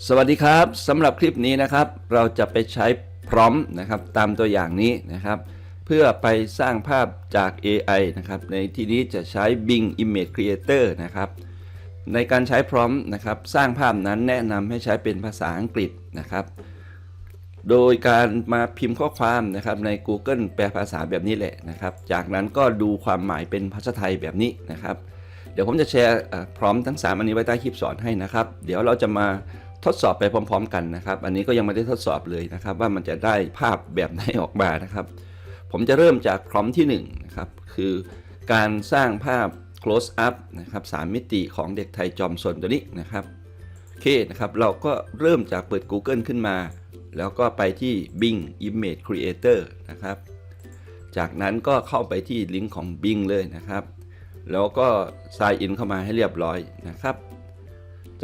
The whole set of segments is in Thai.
สวัสดีครับสำหรับคลิปนี้นะครับ เราจะไปใช้พร้อมนะครับตามตัวอย่างนี้นะครับ เพื่อไปสร้างภาพจาก AI นะครับ ในที่นี้จะใช้ Bing Image Creator นะครับ ในการใช้พร้อมนะครับ สร้างภาพนั้นแนะนำให้ใช้เป็นภาษาอังกฤษนะครับ โดยการมาพิมพ์ข้อความนะครับใน Google แปลภาษาแบบนี้แหละนะครับ จากนั้นก็ดูความหมายเป็นภาษาไทยแบบนี้นะครับ เดี๋ยวผมจะแชร์พร้อมทั้ง 3 อันนี้ไว้ใต้คลิปสอนให้นะครับ เดี๋ยวเราจะมา ทดสอบไปพร้อม ๆ กันนะครับ อันนี้ก็ยังไม่ได้ทดสอบเลยนะครับ ว่ามันจะได้ภาพแบบไหนออกมานะครับ ผมจะเริ่มจากพร้อมที่1นะครับคือการสร้างภาพ close up นะครับ3มิติของเด็กไทยจอมสนตัวนี้นะครับโอเคนะครับ เราก็เริ่มจากเปิด Google ขึ้นมา แล้วก็ไปที่ Bing Image Creator นะครับ จากนั้นก็เข้าไปที่ลิงก์ของ Bing เลยนะครับ แล้วก็ sign in เข้ามาให้เรียบร้อยนะครับ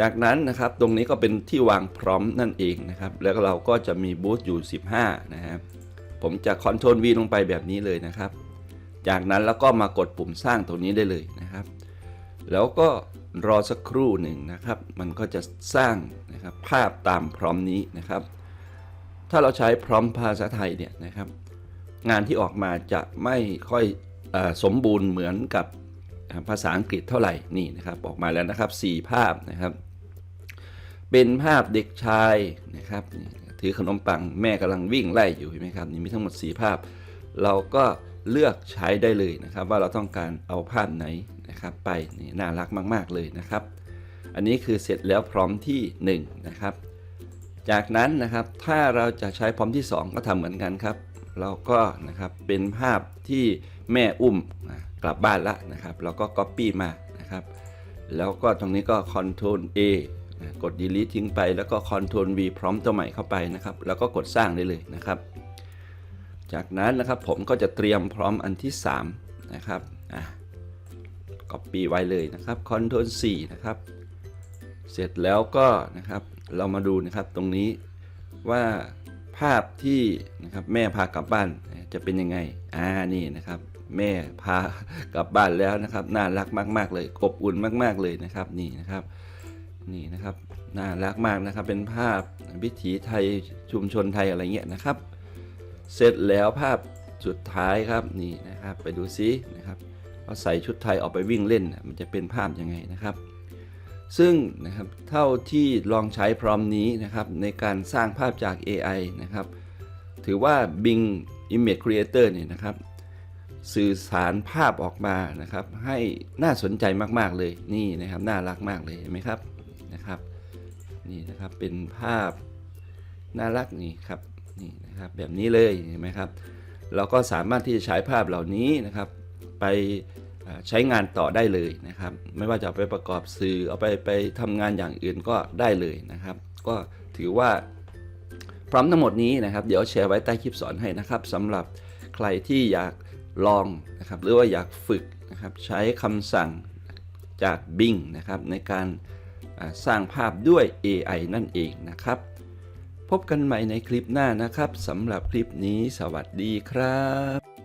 จากนั้นนะครับตรงนี้ก็เป็นที่วางพร้อมนั่นเองนะครับ แล้วเราก็จะมีบูธอยู่ 15 นะครับผมจะ Ctrl V ลงไปแบบนี้เลยนะครับ จากนั้นแล้วก็มากดปุ่มสร้างตรงนี้ได้เลยนะครับ แล้วก็รอสักครู่หนึ่งนะครับ มันก็จะสร้างนะครับภาพตามพร้อมนี้นะครับ ถ้าเราใช้พร้อมภาษาไทยเนี่ยนะครับ งานที่ออกมาจะไม่ค่อยอสมบูรณ์เหมือนกับ ภาษาอังกฤษเท่าไหร่นี่นะครับออกมาแล้วนะครับ 4 ภาพนะครับ เป็นภาพเด็กชายนะครับถือขนมปังแม่กำลังวิ่งไล่อยู่เห็นไหมครับนี่มีทั้งหมด 4 ภาพ เราก็เลือกใช้ได้เลยนะครับ ว่าเราต้องการเอาภาพไหนนะครับ ไปนี่น่ารักมาก ๆเลยนะครับ อันนี้คือเสร็จแล้วพร้อมที่ 1 นะครับ จากนั้นนะครับถ้าเราจะใช้พร้อมที่ 2 ก็ทำเหมือนกันครับ เราก็นะครับเป็นภาพที่ แม่อุ้มกลับบ้านละนะครับเราก็ Copy มานะครับ แล้วก็ตรงนี้ก็ Ctrl A นะกด delete ทิ้งไปแล้วก็ Ctrl V พร้อมตัวใหม่เข้าไปนะครับ แล้วก็กดสร้างได้เลยนะครับ จากนั้นนะครับผมก็จะเตรียมพร้อมอันที่ 3 นะครับอะ copy ไว้เลยนะครับ Ctrl C นะครับ เสร็จแล้วก็นะครับเรามาดูนะครับตรงนี้ว่าภาพที่นะครับแม่พากลับบ้านจะเป็นยังไง อ่านี่นะครับ แม่พากลับบ้านแล้วนะครับ น่ารักมาก ๆ เลยอบอุ่นมาก ๆ เลยนะครับ นี่นะครับ นี่นะครับ น่ารักมากนะครับ เป็นภาพวิถีไทยชุมชนไทยอะไรเงี้ยนะครับ เสร็จแล้วภาพสุดท้ายครับนี่นะครับ ไปดูซินะครับว่าใส่ชุดไทยออกไปวิ่งเล่น มันจะเป็นภาพยังไงนะครับ ซึ่งนะครับเท่าที่ลองใช้พร้อมนี้นะครับ ในการสร้างภาพจาก AI นะครับ ถือว่า Bing Image Creator เนี่ยนะครับ สื่อสารภาพออกมานะครับ ให้น่าสนใจมากๆเลยนี่นะครับน่ารักมากเลยเห็นไหมครับนะครับนี่นะครับเป็นภาพน่ารักนี่ครับนี่นะครับแบบนี้เลยเห็นไหมครับ เราก็สามารถที่จะใช้ภาพเหล่านี้นะครับไปใช้งานต่อได้เลยนะครับ ไม่ว่าจะไปประกอบสื่อเอาไปไปทำงานอย่างอื่นก็ได้เลยนะครับ ก็ถือว่าพร้อมทั้งหมดนี้นะครับ เดี๋ยวแชร์ไว้ใต้คลิปสอนให้นะครับสำหรับใครที่อยาก ลองนะครับหรือว่าอยากฝึกนะครับใช้คำสั่งจาก Bing นะครับในการสร้างภาพด้วย AI นั่นเองนะครับ พบกันใหม่ในคลิปหน้านะครับสำหรับคลิปนี้สวัสดีครับ